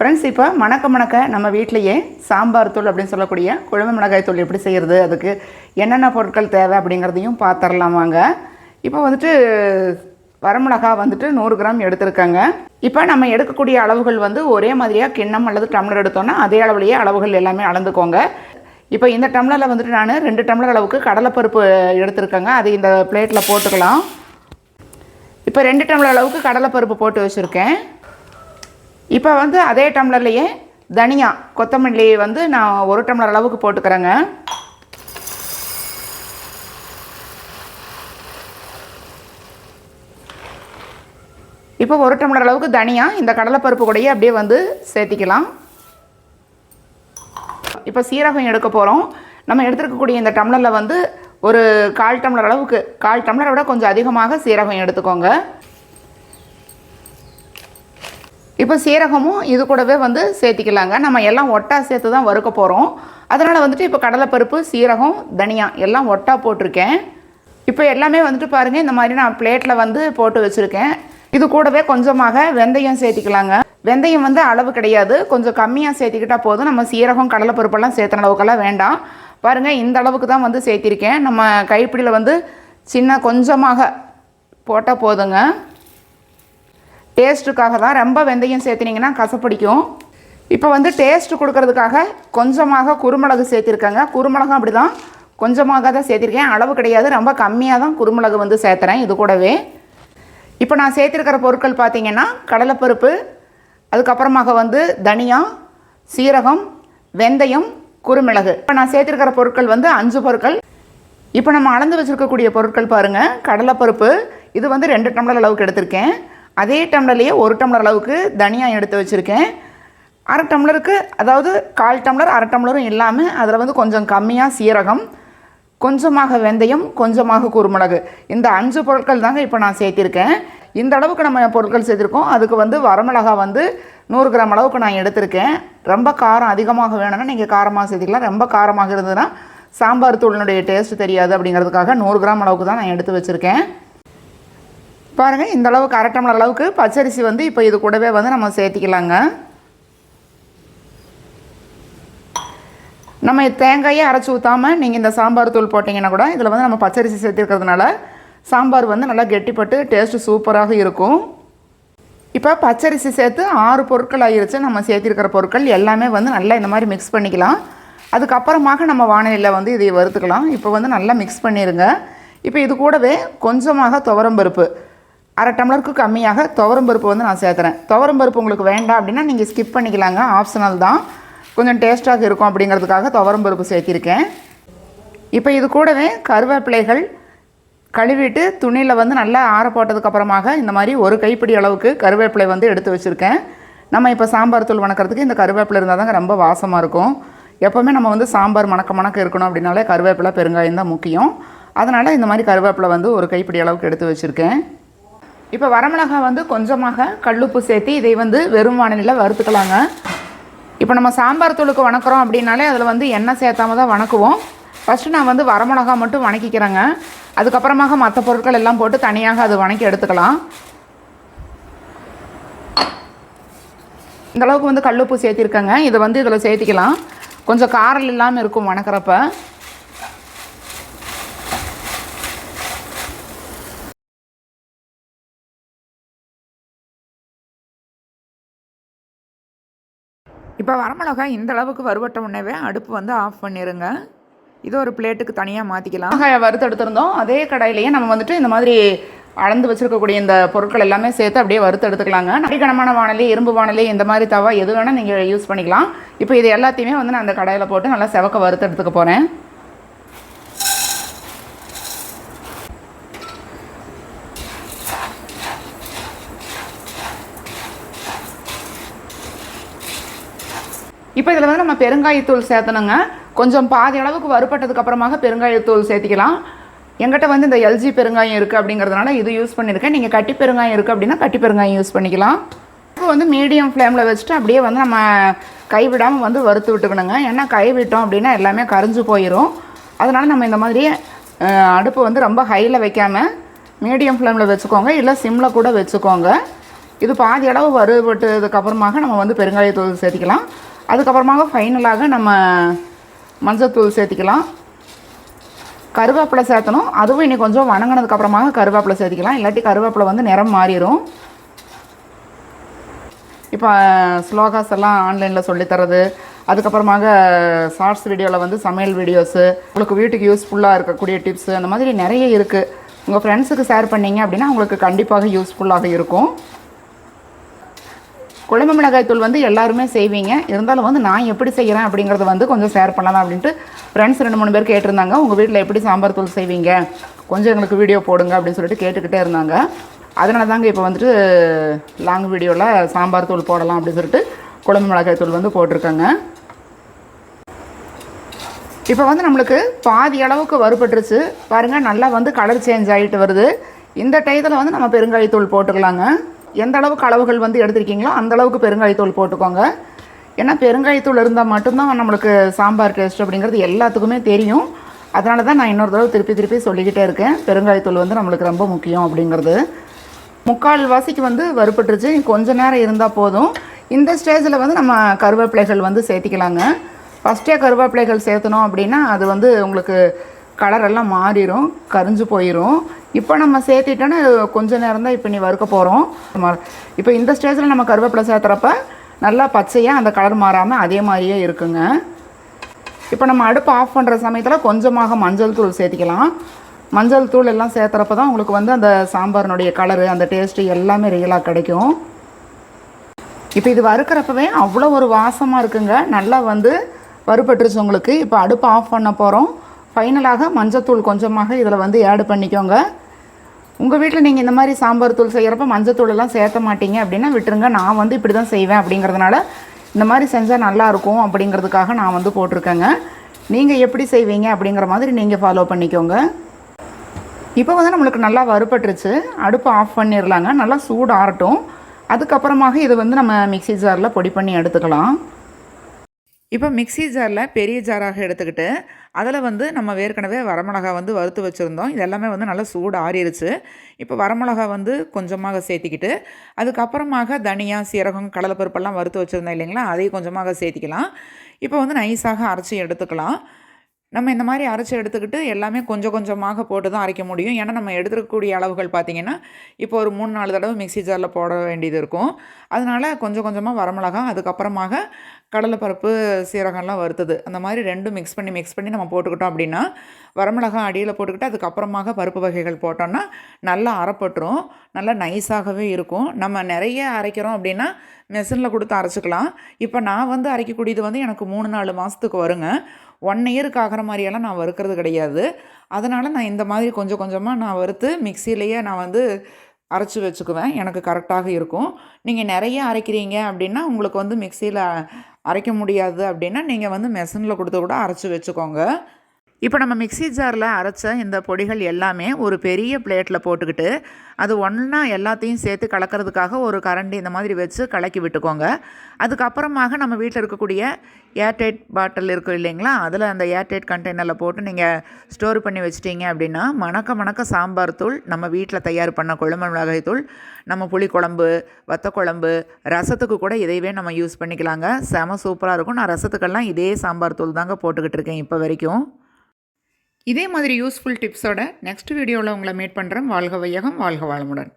Friends இப்போ மணக்க மணக்க நம்ம வீட்டிலையே சாம்பார் தூள் அப்படின்னு சொல்லக்கூடிய குழம்பு மிளகாய் தூள் எப்படி செய்கிறது அதுக்கு என்னென்ன பொருட்கள் தேவை அப்படிங்கிறதையும் பார்த்துடலாம் வாங்க. இப்போ வந்துட்டு வரமிளகா வந்துட்டு நூறு கிராம் எடுத்திருக்காங்க. இப்போ நம்ம எடுக்கக்கூடிய அளவுகள் வந்து ஒரே மாதிரியாக கிண்ணம் அல்லது டம்ளர் எடுத்தோன்னா அதே அளவுலேயே அளவுகள் எல்லாமே அளந்துக்கோங்க. இப்போ இந்த டம்ளரில் வந்துட்டு நான் ரெண்டு டம்ளர் அளவுக்கு கடலைப்பருப்பு எடுத்திருக்கேங்க. அது இந்த பிளேட்டில் போட்டுக்கலாம். இப்போ ரெண்டு டம்ளர் அளவுக்கு கடலைப்பருப்பு போட்டு வச்சுருக்கேன். இப்போ வந்து அதே டம்ளர்லேயே தனியா கொத்தமல்லி வந்து நான் ஒரு டம்ளர் அளவுக்கு போட்டுக்கிறேங்க. இப்போ ஒரு டம்ளர் அளவுக்கு தனியா இந்த கடலைப்பருப்பு கூடையே அப்படியே வந்து சேர்த்திக்கலாம். இப்போ சீரகம் எடுக்க போகிறோம் நம்ம எடுத்துருக்கக்கூடிய இந்த டம்ளரில் வந்து ஒரு கால் டம்ளர் அளவுக்கு கால் டம்ளரை விட கொஞ்சம் அதிகமாக சீரகம் எடுத்துக்கோங்க. இப்போ சீரகமும் இது கூடவே வந்து சேர்த்திக்கலாங்க. நம்ம எல்லாம் ஒட்டா சேர்த்து தான் வறுக்க போகிறோம் அதனால் வந்துட்டு இப்போ கடலைப்பருப்பு சீரகம் தனியா எல்லாம் ஒட்டா போட்டிருக்கேன். இப்போ எல்லாமே வந்துட்டு பாருங்கள் இந்த மாதிரி நான் பிளேட்டில் வந்து போட்டு வச்சுருக்கேன். இது கூடவே கொஞ்சமாக வெந்தயம் சேர்த்திக்கலாங்க. வெந்தயம் வந்து அளவு கிடையாது. கொஞ்சம் கம்மியாக சேர்த்திக்கிட்டால் போதும். நம்ம சீரகம் கடலைப்பருப்பெல்லாம் சேர்த்துன அளவுக்கெல்லாம் வேண்டாம். பாருங்கள் இந்த அளவுக்கு தான் வந்து சேர்த்திருக்கேன். நம்ம கைப்பிடியில் வந்து சின்ன கொஞ்சமாக போட்டால் போதுங்க. டேஸ்ட்டுக்காக தான் ரொம்ப வெந்தயம் சேர்த்தினீங்கன்னா கசப்பிடிக்கும். இப்போ வந்து டேஸ்ட் கொடுக்கறதுக்காக கொஞ்சமாக குருமிளகு சேர்த்துருக்கேங்க. குருமிளகும் அப்படி தான் கொஞ்சமாக தான் சேர்த்துருக்கேன். அளவு கிடையாது. ரொம்ப கம்மியாக தான் குருமிளகு வந்து சேர்த்துறேன். இது கூடவே. இப்போ நான் சேர்த்திருக்கிற பொருட்கள் பார்த்தீங்கன்னா கடலைப்பருப்பு அதுக்கப்புறமாக வந்து தனியா சீரகம் வெந்தயம் குருமிளகு. இப்போ நான் சேர்த்துருக்கிற பொருட்கள் வந்து அஞ்சு பொருட்கள். இப்போ நம்ம அளந்து வச்சுருக்கக்கூடிய பொருட்கள் பாருங்கள் கடலைப்பருப்பு இது வந்து ரெண்டு டம்ளர் அளவுக்கு எடுத்திருக்கேன். அதே டம்ளர்லேயே ஒரு டம்ளர் அளவுக்கு தனியாக எடுத்து வச்சுருக்கேன். அரை டம்ளருக்கு அதாவது கால் டம்ளர் அரை டம்ளரும் இல்லாமல் அதில் வந்து கொஞ்சம் கம்மியாக சீரகம் கொஞ்சமாக வெந்தயம் கொஞ்சமாக குறுமிளகு இந்த அஞ்சு பொருட்கள் தாங்க இப்போ நான் சேர்த்திருக்கேன். இந்த அளவுக்கு நம்ம பொருட்கள் சேர்த்துருக்கோம். அதுக்கு வந்து வரமிளகா வந்து நூறு கிராம் அளவுக்கு நான் எடுத்திருக்கேன். ரொம்ப காரம் அதிகமாக வேணும்னா நீங்கள் காரமாக சேர்த்துக்கலாம். ரொம்ப காரமாக இருந்ததுன்னா சாம்பார் தூளினுடைய டேஸ்ட் தெரியாது அப்படிங்கிறதுக்காக நூறு கிராம் அளவுக்கு தான் நான் எடுத்து வச்சுருக்கேன். பாருங்கள் இந்த அளவுக்கு அரை டம்ளர் அளவுக்கு பச்சரிசி வந்து இப்போ இது கூடவே வந்து நம்ம சேர்த்திக்கலாங்க. நம்ம தேங்காயே அரைச்சி ஊற்றாமல் நீங்கள் இந்த சாம்பார் தூள் போட்டிங்கன்னா கூட இதில் வந்து நம்ம பச்சரிசி சேர்த்துருக்கிறதுனால சாம்பார் வந்து நல்லா கெட்டிப்பட்டு டேஸ்ட்டு சூப்பராக இருக்கும். இப்போ பச்சரிசி சேர்த்து ஆறு பொருட்கள் ஆகிருச்சு நம்ம சேர்த்திருக்கிற பொருட்கள் எல்லாமே வந்து நல்லா இந்த மாதிரி மிக்ஸ் பண்ணிக்கலாம். அதுக்கப்புறமாக நம்ம வானிலையில் வந்து இதை வறுத்துக்கலாம். இப்போ வந்து நல்லா மிக்ஸ் பண்ணிடுங்க இப்போ இது கூடவே கொஞ்சமாக துவரம்பருப்பு அரை டம்ளருக்கு கம்மியாக துவரம்பருப்பு வந்து நான் சேர்த்துறேன். துவரம்பருப்பு உங்களுக்கு வேண்டாம் அப்படின்னா நீங்கள் ஸ்கிப் பண்ணிக்கலாங்க. ஆப்ஷனல் தான். கொஞ்சம் டேஸ்ட்டாக இருக்கும் அப்படிங்கிறதுக்காக துவரம் பருப்பு சேர்த்திருக்கேன். இப்போ இது கூடவே கருவேப்பிலைகள் கழுவிட்டு துணியில் வந்து நல்லா ஆற போட்டதுக்கப்புறமாக இந்த மாதிரி ஒரு கைப்பிடி அளவுக்கு கருவேப்பிலை வந்து எடுத்து வச்சுருக்கேன். நம்ம இப்போ சாம்பார் தூள் வணக்கிறதுக்கு இந்த கருவேப்பிலை இருந்தால் தாங்க ரொம்ப வாசமாக இருக்கும். எப்போவுமே நம்ம வந்து சாம்பார் மணக்க மணக்க இருக்கணும் அப்படின்னாலே கருவேப்பிலை பெருங்காயம் தான் முக்கியம். அதனால் இந்த மாதிரி கருவேப்பிலை வந்து ஒரு கைப்பிடி அளவுக்கு எடுத்து வச்சுருக்கேன். இப்போ வரமிளகாய் வந்து கொஞ்சமாக கல்லுப்பு சேர்த்து இதை வந்து வெறும் வானிலையில் வறுத்துக்கலாங்க. இப்போ நம்ம சாம்பார் தூளுக்கு வணக்கிறோம் அப்படின்னாலே அதில் வந்து எண்ணெய் சேர்த்தாம தான் வணக்குவோம். ஃபஸ்ட்டு நான் வந்து வரமிளகா மட்டும் வணக்கிக்கிறேங்க. அதுக்கப்புறமாக மற்ற பொருட்கள் எல்லாம் போட்டு தனியாக அது வணக்கி எடுத்துக்கலாம். இந்த அளவுக்கு வந்து கல்லுப்பு சேர்த்திருக்கேங்க. இதை வந்து இதில் சேர்த்திக்கலாம். கொஞ்சம் காரல் இல்லாமல் இருக்கும் வணக்கிறப்ப. இப்போ வரமிளகாய் இந்த அளவுக்கு வறுவட்ட உடனேவே அடுப்பு வந்து ஆஃப் பண்ணிடுங்க இது ஒரு பிளேட்டுக்கு தனியாக மாற்றிக்கலாம் மிளகாயை வறுத்து எடுத்திருந்தோம் அதே கடையிலேயே நம்ம வந்துட்டு இந்த மாதிரி அளந்து வச்சுருக்கக்கூடிய இந்த பொருட்கள் எல்லாமே சேர்த்து அப்படியே வறுத்து எடுத்துக்கலாங்க. நடிகனமான வானலி இரும்பு வானலி இந்த மாதிரி தவா எது வேணால் நீங்கள் யூஸ் பண்ணிக்கலாம். இப்போ இது எல்லாத்தையுமே வந்து நான் அந்த கடையில் போட்டு நல்லா செவக்க வறுத்து எடுத்துக்க போகிறேன் இப்போ இதில் வந்து நம்ம பெருங்காயத்தூள் சேர்த்தணுங்க. கொஞ்சம் பாதி அளவுக்கு வறுபட்டதுக்கு அப்புறமாக பெருங்காயத்தூள் சேர்த்திக்கலாம். எங்கிட்ட வந்து இந்த எல்ஜி பெருங்காயம் இருக்குது அப்படிங்கிறதுனால இது யூஸ் பண்ணியிருக்கேன். நீங்கள் கட்டி பெருங்காயம் இருக்குது அப்படின்னா கட்டி பெருங்காயம் யூஸ் பண்ணிக்கலாம். இப்போ வந்து மீடியம் ஃப்ளேமில் வச்சுட்டு அப்படியே வந்து நம்ம கைவிடாமல் வந்து வறுத்து விட்டுக்கணுங்க. ஏன்னா கை விட்டோம் அப்படின்னா எல்லாமே கரைஞ்சு போயிடும் அதனால் நம்ம இந்த மாதிரி அடுப்பு வந்து ரொம்ப ஹையில் வைக்காமல் மீடியம் ஃப்ளேமில் வச்சுக்கோங்க. இல்லை சிம்மில் கூட வச்சுக்கோங்க. இது பாதி அளவு வறுபட்டதுக்கப்புறமாக நம்ம வந்து பெருங்காயத்தூள் சேர்த்திக்கலாம். அதுக்கப்புறமாக ஃபைனலாக நம்ம மஞ்சத்தூள் சேர்த்திக்கலாம். கருவேப்பிலை சேர்த்தணும். அதுவும் இன்றைக்கி கொஞ்சம் வணங்கினதுக்கப்புறமாக கருவேப்பிலை சேர்த்திக்கலாம். இல்லாட்டி கருவேப்பிலை வந்து நிறம் மாறிடும். இப்போ ஸ்லோகாஸ் எல்லாம் ஆன்லைனில் சொல்லித்தரது அதுக்கப்புறமாக ஷார்ட்ஸ் வீடியோவில் வந்து சமையல் வீடியோஸு உங்களுக்கு வீட்டுக்கு யூஸ்ஃபுல்லாக இருக்கக்கூடிய டிப்ஸு அந்த மாதிரி நிறைய இருக்குது உங்கள் ஃப்ரெண்ட்ஸுக்கு ஷேர் பண்ணிங்க அப்படின்னா உங்களுக்கு கண்டிப்பாக யூஸ்ஃபுல்லாக இருக்கும். குழம்பு மிளகாய் தூள் வந்து எல்லாருமே செய்வீங்க. இருந்தாலும் வந்து நான் எப்படி செய்கிறேன் அப்படிங்கிறத வந்து கொஞ்சம் ஷேர் பண்ணலாம் அப்படின்ட்டு ஃப்ரெண்ட்ஸ் ரெண்டு மூணு பேர் கேட்டிருந்தாங்க. உங்கள் வீட்டில் எப்படி சாம்பார் தூள் செய்வீங்க? கொஞ்சம் எங்களுக்கு வீடியோ போடுங்க அப்படின்னு சொல்லிட்டு கேட்டுக்கிட்டே இருந்தாங்க. அதனால தாங்க இப்போ வந்துட்டு லாங் வீடியோவில் சாம்பார் தூள் போடலாம் அப்படின்னு சொல்லிட்டு குழம்பு மிளகாய் தூள் வந்து போட்டிருக்கேங்க. இப்போ வந்து நம்மளுக்கு பாதி அளவுக்கு வறுபட்டுருச்சு. பாருங்கள் நல்லா வந்து கலர் சேஞ்ச் ஆகிட்டு வருது. இந்த டயத்தில் வந்து நம்ம பெருங்காயத்தூள் போட்டுக்கலாங்க. எந்த அளவுக்கு அளவுகள் வந்து எடுத்திருக்கீங்களோ அந்த அளவுக்கு பெருங்காயத்தூள் போட்டுக்கோங்க. ஏன்னா பெருங்காயத்தூள் இருந்தால் மட்டும்தான் நம்மளுக்கு சாம்பார் டேஸ்ட் அப்படிங்கிறது எல்லாத்துக்குமே தெரியும். அதனால தான் நான் இன்னொரு தடவை திருப்பி திருப்பி சொல்லிக்கிட்டே இருக்கேன். பெருங்காயத்தூள் வந்து நம்மளுக்கு ரொம்ப முக்கியம் அப்படிங்கிறது. முக்கால் வாசிக்கு வந்து வறுபட்டுருச்சு. கொஞ்ச நேரம் இருந்தால் போதும். இந்த ஸ்டேஜில் வந்து நம்ம கருவேப்பிலைகள் வந்து சேர்த்திக்கலாங்க. ஃபஸ்ட்டே கருவேப்பிலைகள் சேர்த்தணும் அப்படின்னா அது வந்து உங்களுக்கு கலரெல்லாம் மாறிடும் கரிஞ்சு போயிடும் இப்போ நம்ம சேர்த்திட்டோன்னா கொஞ்ச நேரம் தான் இப்போ நீ வறுக்க போகிறோம் இப்போ இந்த ஸ்டேஜில் நம்ம கருவேப்பிலை சேர்த்துறப்ப நல்லா பச்சையாக அந்த கலர் மாறாமல் அதே மாதிரியே இருக்குங்க. இப்போ நம்ம அடுப்பு ஆஃப் பண்ணுற சமயத்தில் கொஞ்சமாக மஞ்சள் தூள் சேர்த்திக்கலாம். மஞ்சள் தூள் எல்லாம் சேர்த்துறப்ப தான் உங்களுக்கு வந்து அந்த சாம்பாரினுடைய கலரு அந்த டேஸ்ட்டு எல்லாமே ரியலாக கிடைக்கும். இப்போ இது வறுக்கிறப்பவே அவ்வளோ ஒரு வாசமாக இருக்குங்க. நல்லா வந்து வறுபட்டுருச்சு உங்களுக்கு. இப்போ அடுப்பு ஆஃப் பண்ண போகிறோம் ஃபைனலாக மஞ்சத்தூள் கொஞ்சமாக இதில் வந்து ஆட் பண்ணிக்கோங்க. உங்கள் வீட்டில் நீங்கள் இந்த மாதிரி சாம்பார் தூள் செய்கிறப்ப மஞ்சத்தூள் எல்லாம் சேர்த்த மாட்டீங்க அப்படின்னா விட்டுருங்க. நான் வந்து இப்படி தான் செய்வேன் அப்படிங்கிறதுனால இந்த மாதிரி செஞ்சால் நல்லாயிருக்கும் அப்படிங்கிறதுக்காக நான் வந்து போட்டிருக்கேங்க. நீங்கள் எப்படி செய்வீங்க அப்படிங்கிற மாதிரி நீங்கள் ஃபாலோ பண்ணிக்கோங்க. இப்போ வந்து நம்மளுக்கு நல்லா வறுபட்டுருச்சு. அடுப்பு ஆஃப் பண்ணிடலாங்க நல்லா சூடு ஆறட்டும். அதுக்கப்புறமாக இதை வந்து நம்ம மிக்ஸி ஜாரில் பொடி பண்ணி எடுத்துக்கலாம். இப்போ மிக்ஸி ஜாரில் பெரிய ஜாராக எடுத்துக்கிட்டு அதில் வந்து நம்ம ஏற்கனவே வரமிளகா வந்து வறுத்து வச்சுருந்தோம். இது எல்லாமே வந்து நல்லா சூடு ஆறிடுச்சு இப்போ வரமிளகா வந்து கொஞ்சமாக சேர்த்திக்கிட்டு அதுக்கப்புறமாக தனியா சீரகம் கடலைப்பருப்பெல்லாம் வறுத்து வச்சுருந்தோம் இல்லைங்களா? அதையும் கொஞ்சமாக சேர்த்திக்கலாம். இப்போ வந்து நைஸாக அரைச்சி எடுத்துக்கலாம். நம்ம இந்த மாதிரி அரைச்சி எடுத்துக்கிட்டு எல்லாமே கொஞ்சம் கொஞ்சமாக போட்டு தான் அரைக்க முடியும். ஏன்னா நம்ம எடுத்துக்கக்கூடிய அளவுகள் பார்த்திங்கன்னா இப்போ ஒரு மூணு நாலு தடவை மிக்ஸி ஜாரில் போட வேண்டியது இருக்கும். அதனால் கொஞ்சம் கொஞ்சமாக வரமிளகா அதுக்கப்புறமாக கடலைப்பருப்பு சீரகம்லாம் வறுத்தது. அந்த மாதிரி ரெண்டும் மிக்ஸ் பண்ணி மிக்ஸ் பண்ணி நம்ம போட்டுக்கிட்டோம் அப்படின்னா வரமிளகா அடியில் போட்டுக்கிட்டு அதுக்கப்புறமாக பருப்பு வகைகள் போட்டோம்னா நல்லா அரைப்பட்டுரும். நல்லா நைஸாகவே இருக்கும். நம்ம நிறைய அரைக்கிறோம் அப்படின்னா மெஷினில் கொடுத்து அரைச்சிக்கலாம். இப்போ நான் வந்து அரைக்கக்கூடியது வந்து எனக்கு மூணு நாலு மாதத்துக்கு வருங்க. ஒன் இயருக்கு ஆகிற மாதிரியெல்லாம் நான் வறுக்கிறது கிடையாது. அதனால் நான் இந்த மாதிரி கொஞ்சம் கொஞ்சமாக நான் வறுத்து மிக்சிலேயே நான் வந்து அரைச்சி வச்சுக்குவேன். எனக்கு கரெக்டாக இருக்கும். நீங்கள் நிறைய அரைக்கிறீங்க அப்படின்னா உங்களுக்கு வந்து மிக்சியில் அரைக்க முடியாது அப்படின்னா நீங்கள் வந்து மெஷினில் கொடுத்து கூட அரைச்சி வச்சுக்கோங்க. இப்போ நம்ம மிக்ஸி ஜாரில் அரைச்ச இந்த பொடிகள் எல்லாமே ஒரு பெரிய பிளேட்டில் போட்டுக்கிட்டு அது ஒன்றா எல்லாத்தையும் சேர்த்து கலக்கிறதுக்காக ஒரு கரண்டி இந்த மாதிரி வச்சு கலக்கி விட்டுக்கோங்க. அதுக்கப்புறமாக நம்ம வீட்டில் இருக்கக்கூடிய ஏர்டைட் பாட்டில் இருக்கும் இல்லைங்களா? அதில் அந்த ஏர்டைட் கண்டெய்னரில் போட்டு நீங்கள் ஸ்டோர் பண்ணி வச்சிட்டிங்க அப்படின்னா மணக்க மணக்க சாம்பார் தூள் நம்ம வீட்டில் தயார் பண்ண குழம்பு மிளகாய் தூள் நம்ம புளிக்குழம்பு வத்த குழம்பு ரசத்துக்கு கூட இதையவே நம்ம யூஸ் பண்ணிக்கலாங்க. செம சூப்பராக இருக்கும். நான் ரசத்துக்கெல்லாம் இதே சாம்பார் தூள் தாங்க போட்டுக்கிட்டு இருக்கேன் இப்போ வரைக்கும். இதே மாதிரி யூஸ்ஃபுல் டிப்ஸோட நெக்ஸ்ட் வீடியோவில் உங்களை மீட் பண்ணுறேன் வாழ்க வையகம் வாழ்க வாழமுடன்